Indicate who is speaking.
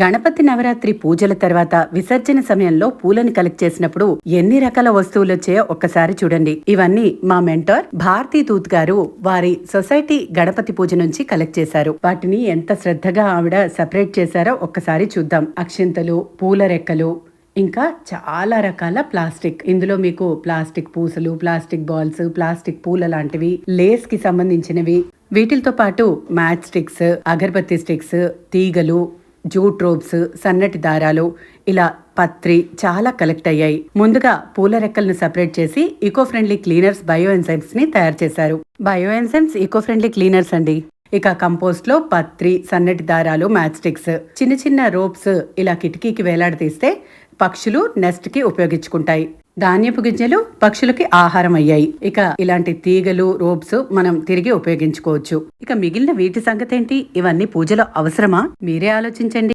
Speaker 1: గణపతి నవరాత్రి పూజల తర్వాత విసర్జన సమయంలో పూలను కలెక్ట్ చేసినప్పుడు ఎన్ని రకాల వస్తువులు వచ్చాయో ఒక్కసారి చూడండి. ఇవన్నీ మా మెంటర్ భారతీ దూత్ గారు వారి సొసైటీ గణపతి పూజ నుంచి కలెక్ట్ చేశారు. వాటిని ఎంత శ్రద్ధగా ఆవిడ సెపరేట్ చేశారో ఒక్కసారి చూద్దాం. అక్షింతలు పూల రెక్కలు ఇంకా చాలా రకాల ప్లాస్టిక్. ఇందులో మీకు ప్లాస్టిక్ పూసలు ప్లాస్టిక్ బాల్స్ ప్లాస్టిక్ పూల లాంటివి లేస్కి సంబంధించినవి. వీటితో పాటు మ్యాచ్ స్టిక్స్ అగరబత్తి స్టిక్స్ తీగలు జూట్ రోబ్స్ సన్నటి దారాలు ఇలా పత్రి చాలా కలెక్ట్ అయ్యాయి. ముందుగా పూల రెక్కలను సెపరేట్ చేసి ఈకో ఫ్రెండ్లీ క్లీనర్స్ బయో ఎన్సైమ్స్ని తయారు చేశారు. Bio enzymes eco friendly cleaners అండి. ఇక కంపోస్ట్లో పత్రి సన్నటి దారాలు మ్యాచ్ స్టిక్స్ చిన్న చిన్న రోప్స్ ఇలా కిటికీకి వేలాడదీస్తే పక్షులు నెస్ట్కి ఉపయోగించుకుంటాయి. ధాన్యపు గింజలు పక్షులకి ఆహారం అయ్యాయి ఇక ఇలాంటి తీగలు రోప్స్ మనం తిరిగి ఉపయోగించుకోవచ్చు. ఇక మిగిలిన వీటి సంగతి ఏంటి ఇవన్నీ పూజలో అవసరమా? మీరే ఆలోచించండి.